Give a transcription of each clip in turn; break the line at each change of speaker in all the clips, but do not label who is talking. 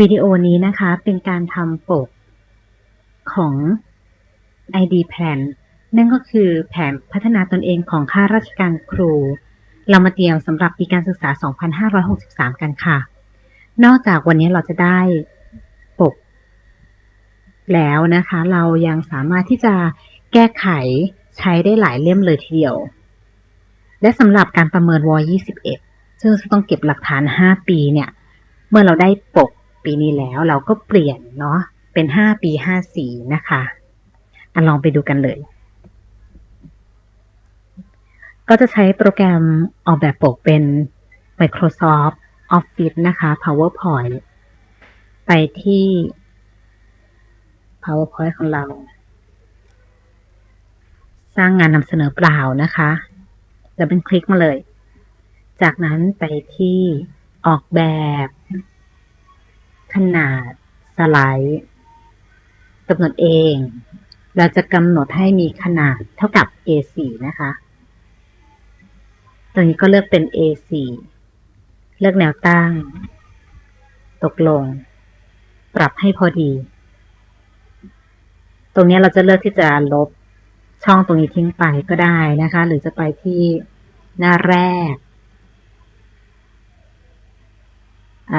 วิดีโอนี้นะคะเป็นการทำปกของ ID Plan นั่นก็คือแผนพัฒนาตนเองของข้าราชการครู เรามาเตรียมสำหรับปีการศึกษา 2563 กันค่ะ นอกจากวันนี้เราจะได้ปก แล้วนะคะ เรายังสามารถที่จะแก้ไขใช้ได้หลายเล่มเลยทีเดียว และสำหรับการประเมินว21ซึ่งต้องเก็บหลักฐาน 5 ปีเนี่ย เมื่อเราได้ปก ปีนี้แล้วเราก็เปลี่ยนเนาะเป็น5ปี5สีนะคะอะลองไปดูกันเลย ก็จะใช้โปรแกรมออกแบบปกเป็น Microsoft Office นะคะ PowerPoint ไปที่ PowerPoint ของเรา สร้างงานนำเสนอเปล่านะคะแล้วเป็นคลิกมาเลย จากนั้นไปที่ออกแบบ ขนาดสไลด์กำหนดเอง เราจะกำหนดให้มีขนาดเท่ากับ A4 นะคะตรงนี้ก็เลือกเป็น A4 เลือกแนวตั้ง ตกลง ปรับให้พอดี ตรงนี้เราจะเลือกที่จะลบช่องตรงนี้ทิ้งไปก็ได้นะคะ หรือจะไปที่หน้าแรก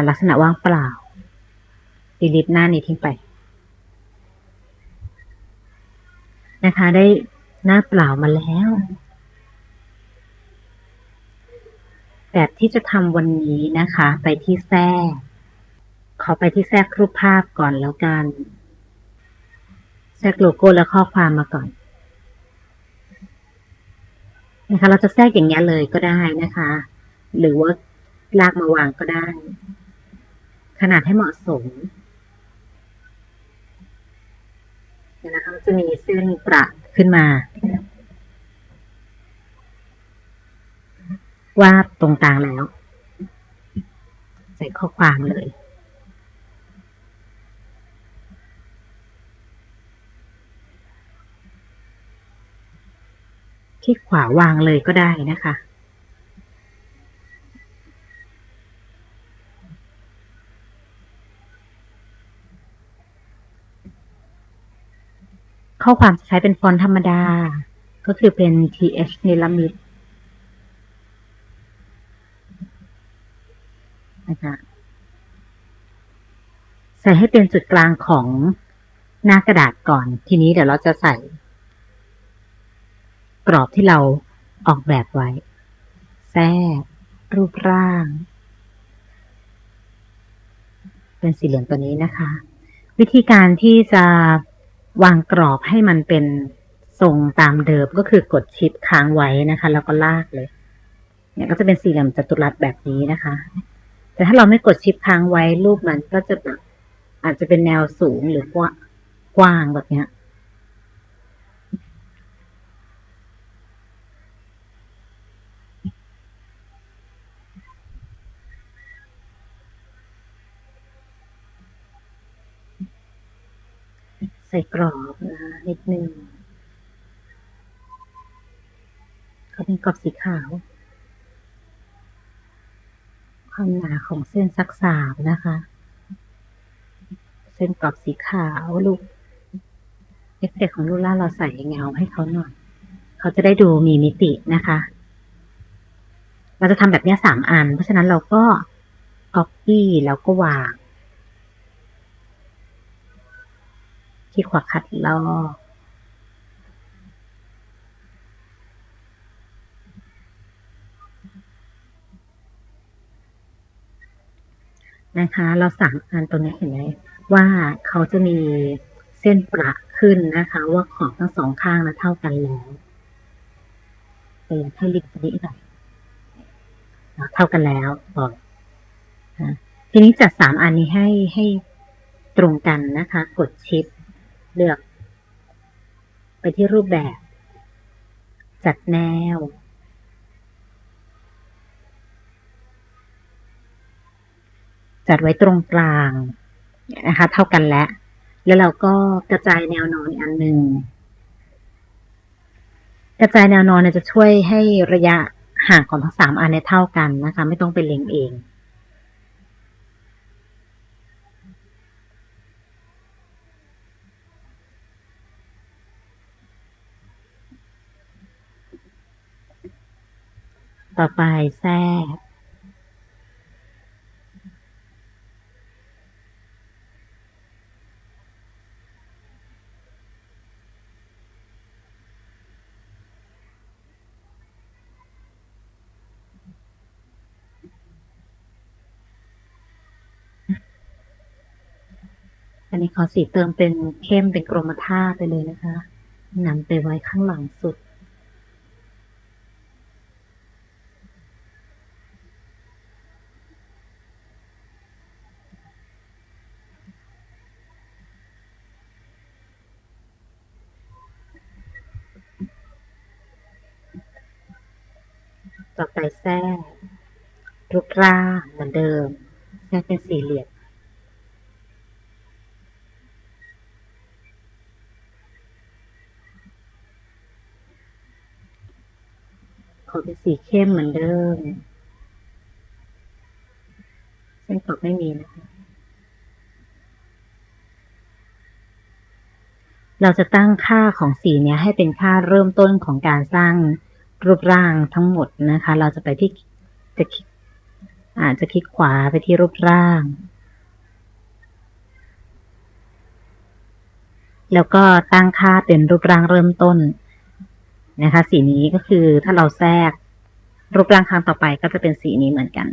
ลักษณะว่างเปล่า delete หน้านี้ทิ้งไป นะคะ ได้หน้าเปล่ามาแล้ว แบบที่จะทำวันนี้นะคะ ไปที่แทรกขอไปที่แทรกรูปภาพก่อนแล้วกัน แทรกโลโก้และข้อความมาก่อนนะคะ เราจะแทรกอย่างนี้เลยก็ได้นะคะ หรือว่าลากมาวางก็ได้ ขนาดให้เหมาะสม นะคะมันจะมีเส้นประขึ้นมา วาดตรงกลางแล้ว ใส่ข้อความเลย ที่ขวาวางเลยก็ได้นะคะ ข้อความจะใช้เป็นฟอนต์ธรรมดา ก็คือเป็น th เนลมิดนะคะใส่ให้เป็นจุดกลางของหน้ากระดาษก่อน ทีนี้เดี๋ยวเราจะใส่ กรอบที่เราออกแบบไว้ แทรกรูปร่าง เป็นสีเหลืองตัวนี้นะคะ วิธีการที่จะ วางกรอบให้มันเป็นทรงตามเดิมก็คือกดชิปค้างไว้นะคะ แล้วก็ลากเลย เนี่ยก็จะเป็นสี่เหลี่ยมจัตุรัสแบบนี้นะคะ แต่ถ้าเราไม่กดชิปค้างไว้รูปมันก็จะแบบอาจจะเป็นแนวสูงหรือกกว้างแบบเนี้ย ใส่กรอบนะนิดนึงเขาเป็นกรอบสีขาว ความหนาของเส้นสักสามนะคะ เส้นกรอบสีขาวลูกเอฟเฟกของลูกล่าเราใส่เงาให้เขาหน่อย เขาจะได้ดูมีมิตินะคะ เราจะทำแบบนี้สามอัน เพราะฉะนั้นเราก็ copy แล้วก็วาง ที่ขวาคัดลอกนะคะ เราสั่งอันตรงนี้เห็นไหมว่าเขาจะมีเส้นประขึ้นนะคะ ว่าของทั้งสองข้างนะเท่ากันแล้วแต่อยากให้ลิงก์ตัวนี้หน่อยเท่ากันแล้วบอกทีนี้จัดสามอันนี้ให้ให้ตรงกันนะคะ กดชิป เลือก ไปที่รูปแบบ จัดแนว จัดไว้ตรงกลางนะคะ เท่ากันแล้ว แล้วเราก็กระจายแนวนอนอีกอันหนึ่งกระจายแนวนอนจะช่วยให้ระยะห่างของทั้งสามอันเนี่ยเท่ากันนะคะ ไม่ต้องไปเล็งเอง ต่อไปแทรกอันนี้ขอสีเติมเป็นเข้มเป็นกรมท่าไปเลยนะคะนำไปไว้ข้างหลังสุด ต่อไปแทรกรูปร่างเหมือนเดิมแทรกเป็นสี่เหลี่ยมขอเป็นสีเข้มเหมือนเดิมเส้นขอบไม่มีนะคะเราจะตั้งค่าของสีเนี้ยให้เป็นค่าเริ่มต้นของการสร้าง รูปร่างทั้งหมดนะคะ เราจะไปที่จะคลิกอาจจะคลิกขวาไปที่รูปร่าง แล้วก็ตั้งค่าเป็นรูปร่างเริ่มต้นนะคะ สีนี้ก็คือถ้าเราแทรก รูปร่างครั้งต่อไปก็จะเป็นสีนี้เหมือนกัน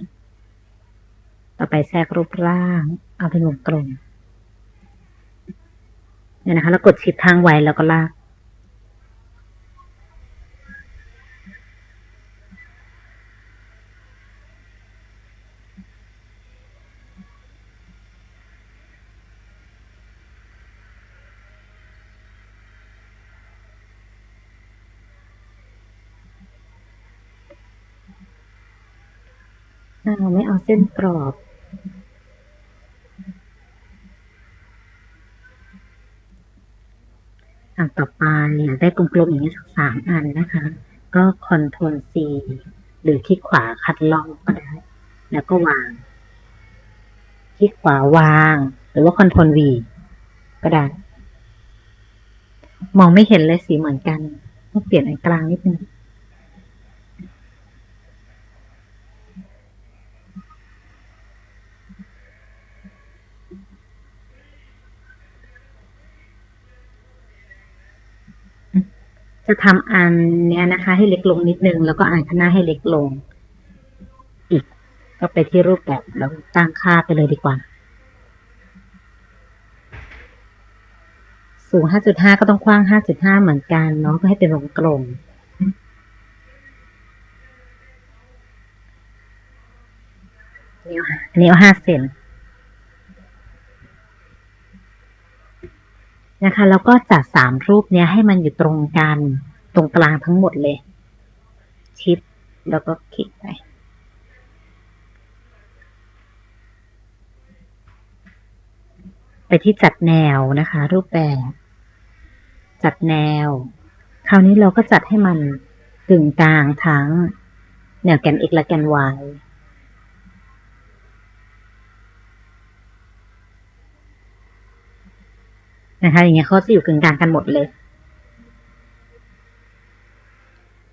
ต่อไปแทรกรูปร่าง เอาเป็นวงกลมเนี่ยนะคะ แล้วกดชิดทางไว้แล้วก็ลาก เราไม่เอาเส้นกรอบ อะต่อไปอยากได้กลมๆอย่างนี้สักสามอันนะคะ ก็ Ctrl C หรือที่ขวาคัดลอกก็ได้ แล้วก็วาง ที่ขวาวาง หรือว่า Ctrl V ก็ได้ มองไม่เห็นเลยสีเหมือนกันต้องเปลี่ยนอันกลางนิดนึง จะทำอันเนี้ยนะคะ ให้เล็กลงนิดนึง แล้วก็อ่านข้างหน้าให้เล็กลง อีก ก็ไปที่รูปแบบแล้วตั้งค่าไปเลยดีกว่า สูง 5.5 ก็ต้องกว้าง 5.5 เหมือนกันเนาะก็ให้เป็นวงกลมอันนี้เอา5เซน นะคะ แล้วก็จัดสามรูปเนี้ยให้มันอยู่ตรงกันตรงกลางทั้งหมดเลย ชิดแล้วก็คลิกไป ไปที่จัดแนวนะคะ รูปแบบ จัดแนว คราวนี้เราก็จัดให้มันกึ่งกลางทั้งแนวแกน x และแกน y นะคะอย่างเงี้ยเขาจะอยู่กึ่งกลางกันหมดเลย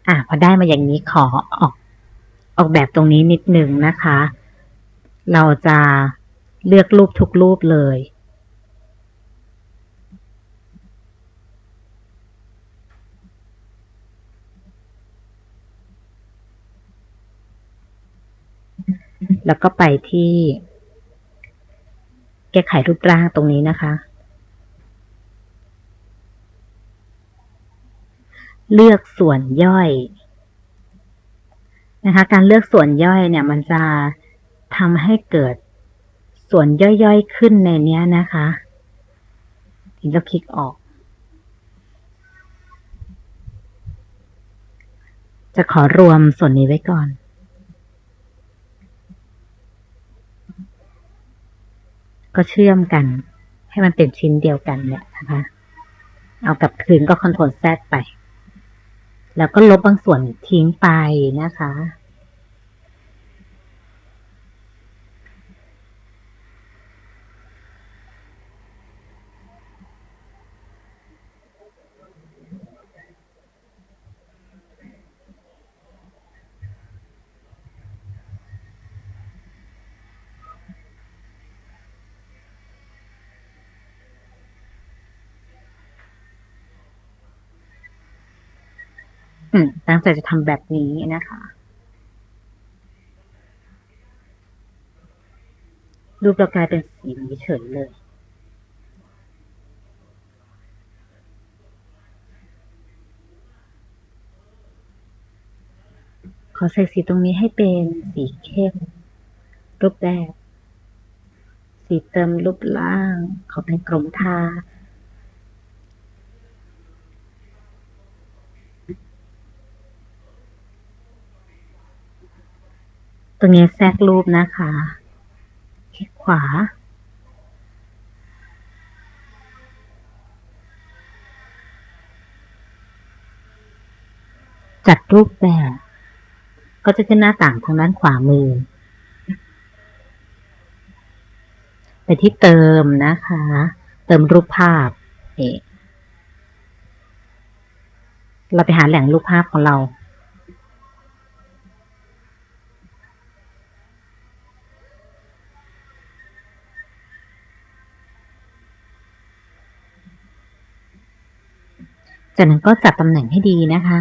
อะพอได้มาอย่างนี้ขอออกออกแบบตรงนี้นิดหนึ่งนะคะ เราจะเลือกรูปทุกรูปเลย แล้วก็ไปที่ แก้ไขรูปร่างตรงนี้นะคะ เลือกส่วนย่อยนะคะ การเลือกส่วนย่อยเนี่ย มันจะทำให้เกิดส่วนย่อยๆขึ้นในเนี้ยนะคะถึงจะคลิกออก จะขอรวมส่วนนี้ไว้ก่อนก็เชื่อมกัน ให้มันเป็นชิ้นเดียวกันเนี่ยนะคะ เอากลับคืนก็คอนโทรลแซไป แล้วก็ลบบางส่วนทิ้งไปนะคะ ตั้งใจจะทำแบบนี้นะคะ รูปเรากลายเป็นสีนี้เฉยเลย ขอใส่สีตรงนี้ให้เป็นสีเข้ม รูปแรกสีเติมรูปล่าง ขอเป็นกรมทา ตรงนี้แทรกรูปนะคะ คลิกขวา จัดรูปแบบก็จะขึ้นหน้าต่างทางด้านขวามือ ไปที่เติมนะคะ เติมรูปภาพเอเราไปหาแหล่งรูปภาพของเรา จากนั้นก็จัดตำแหน่งให้ดีนะคะ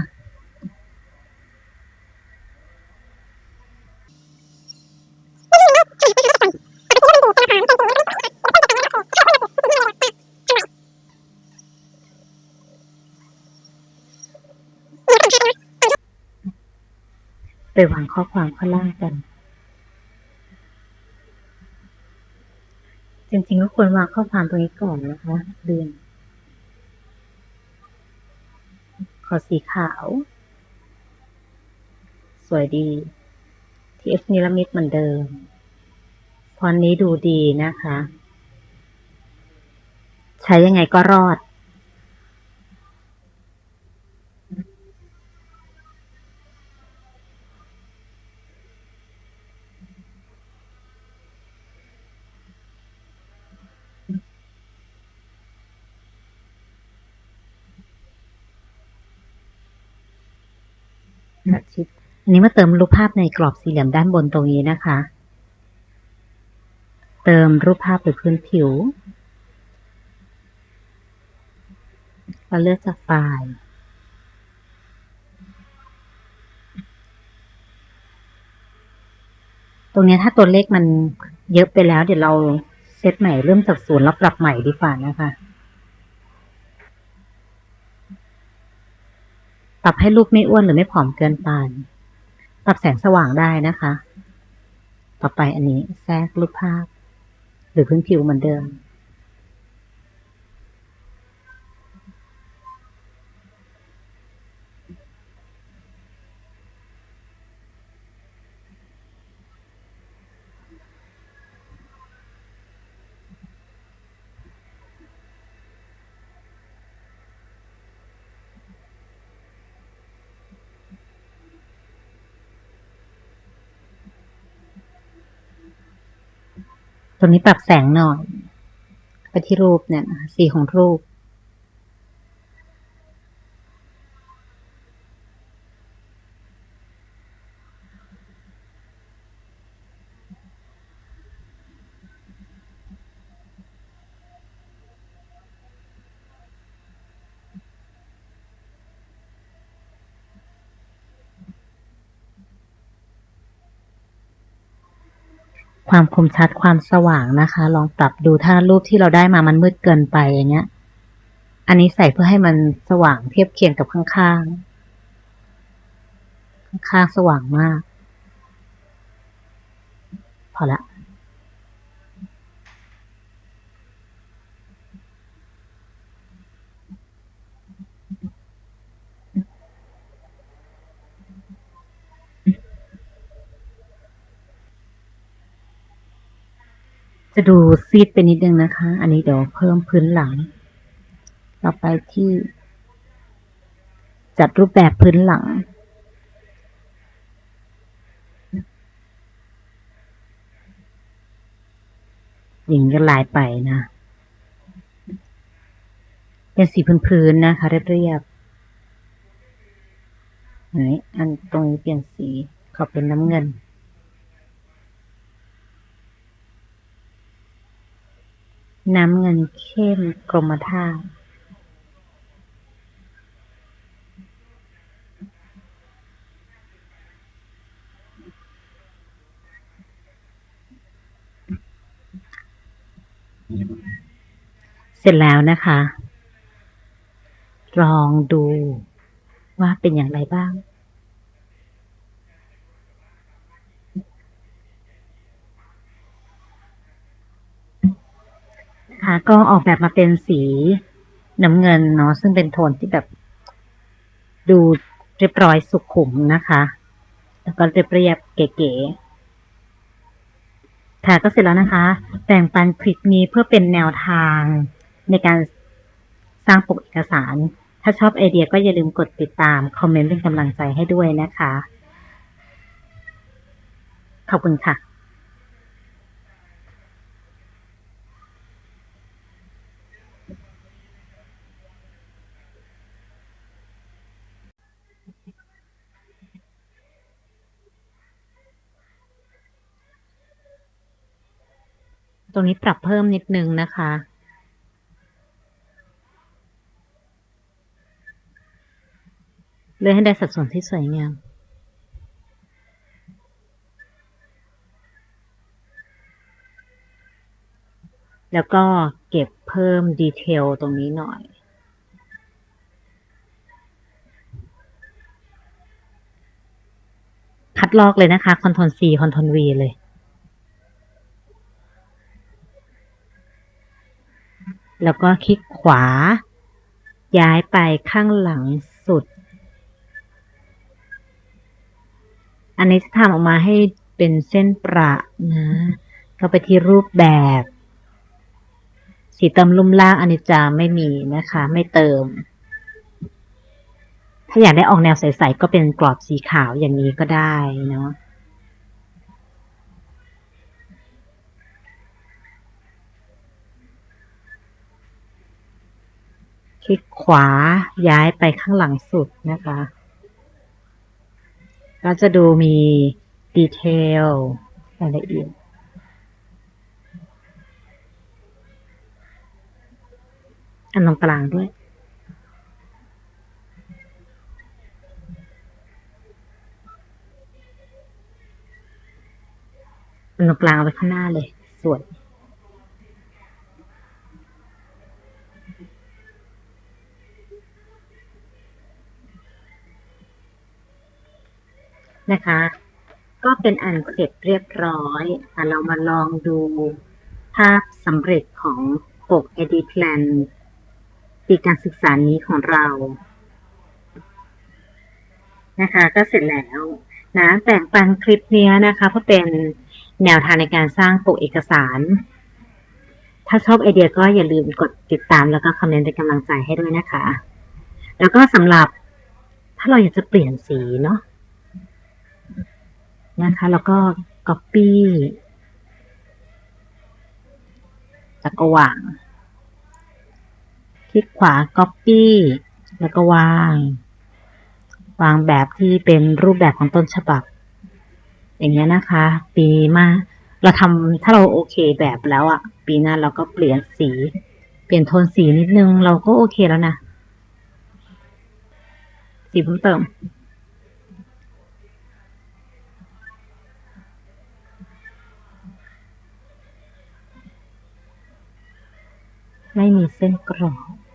ไปวางข้อความข้างล่างกันจริงๆก็ควรวางข้อความตรงนี้ก่อนนะคะ เดือน ขอสีขาว สวยดีทีเอฟนิลมิดเหมือนเดิมพอนนี้ดูดีนะคะ ใช้ยังไงก็รอด ดชิด อันนี้มาเติมรูปภาพในกรอบสี่เหลี่ยมด้านบนตรงนี้นะคะ เติมรูปภาพหรือพื้นผิวเราเลือกจากไฟล์ตรงนี้ถ้าตัวเลขมันเยอะไปแล้ว เดี๋ยวเราเซตใหม่เริ่มจากศูนย์แล้วปรับใหม่ดีกว่านะคะ ปรับให้รูปไม่อ้วนหรือไม่ผอมเกินไป ปรับแสงสว่างได้นะคะ ต่อไปอันนี้แทรกรูปภาพ หรือพื้นผิวเหมือนเดิม ตรงนี้ปรับแสงหน่อยไปที่รูปเนี่ยสีของรูป ความคมชัดความสว่างนะคะ ลองปรับดูถ้ารูปที่เราได้มามันมืดเกินไปอย่างเงี้ย อันนี้ใส่เพื่อให้มันสว่างเทียบเคียงกับข้างๆ ข้างๆสว่างมาก พอละ จะดูซีดไปนิดนึงนะคะ อันนี้เดี๋ยวเพิ่มพื้นหลัง ต่อไปที่ จัดรูปแบบพื้นหลังหญิงก็ลายไปนะ เป็นสีพื้นๆนะคะเรียบๆไหนอันตรงนี้เปลี่ยนสีขอเป็นน้ำเงิน น้ำเงินเข้มกรมท่าเสร็จแล้วนะคะ ลองดูว่าเป็นอย่างไรบ้าง นะคะ ก็ออกแบบมาเป็นสีน้ำเงินเนาะซึ่งเป็นโทนที่แบบ ดูเรียบร้อยสุขุมนะคะ แล้วก็เรียบเรียบเก๋ๆค่ะก็เสร็จแล้วนะคะแบ่งปันคลิปนี้เพื่อเป็นแนวทางในการสร้างปกเอกสาร ถ้าชอบไอเดียก็อย่าลืมกดติดตาม คอมเมนต์เป็นกำลังใจให้ด้วยนะคะ ขอบคุณค่ะ ตรงนี้ปรับเพิ่มนิดนึงนะคะ เลือกให้ได้สัดส่วนที่สวยงามแล้วก็เก็บเพิ่มดีเทลตรงนี้หน่อย คัดลอกเลยนะคะ Ctrl C Ctrl V เลย แล้วก็คลิกขวา ย้ายไปข้างหลังสุด อันนี้จะทำออกมาให้เป็นเส้นประนะก็ไปที่รูปแบบ สีเติมลุ่มล่างอันนี้จะไม่มีนะคะ ไม่เติม ถ้าอยากได้ออกแนวใสๆก็เป็นกรอบสีขาวอย่างนี้ก็ได้เนาะ คลิกขวาย้ายไปข้างหลังสุดนะคะ ก็จะดูมีดีเทลรายละเอียดอันตรงกลางด้วยอันตรงกลางไว้ข้างหน้าเลย สวย นะคะ ก็เป็นอันเสร็จเรียบร้อยอะเรามาลองดูภาพสำเร็จของปก e d i Plan ปีการศึกษานี้ของเรา นะคะ ก็เสร็จแล้วนะแบ่งปันคลิปนี้นะคะเพื่อเป็นแนวทางในการสร้างปกเอกสาร ถ้าชอบไอเดียก็อย่าลืมกดติดตามแล้วก็คอมเมนต์เป็นกำลังใจให้ด้วยนะคะ แล้วก็สำหรับถ้าเราอยากจะเปลี่ยนสีเนาะ นะคะ แล้วก็ copy แล้วก็วาง คลิกขวา copy แล้วก็วาง วางแบบที่เป็นรูปแบบของต้นฉบับ อย่างเงี้ยนะคะ ปีมาเราทำถ้าเราโอเคแบบแล้วอะปีหน้าเราก็เปลี่ยนสี เปลี่ยนโทนสีนิดนึง เราก็โอเคแล้วนะสีเพิ่มเติม ไม่มีเส้นกรอบ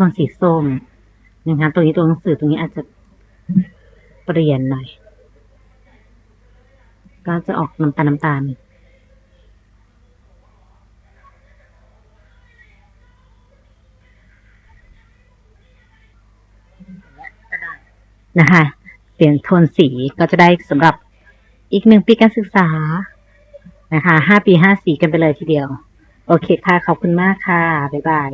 โทนสีส้มนะคะตัวนี้ตัวหนังสือตรงนี้อาจจะเปลี่ยนหน่อย ก็จะออกน้ำตาลน้ำตาลนะคะเปลี่ยนโทนสีก็จะได้สำหรับอีกหนึ่งปีการศึกษานะคะห้าปีห้าสีกันไปเลยทีเดียว โอเคค่ะ ขอบคุณมากค่ะ บ๊ายบาย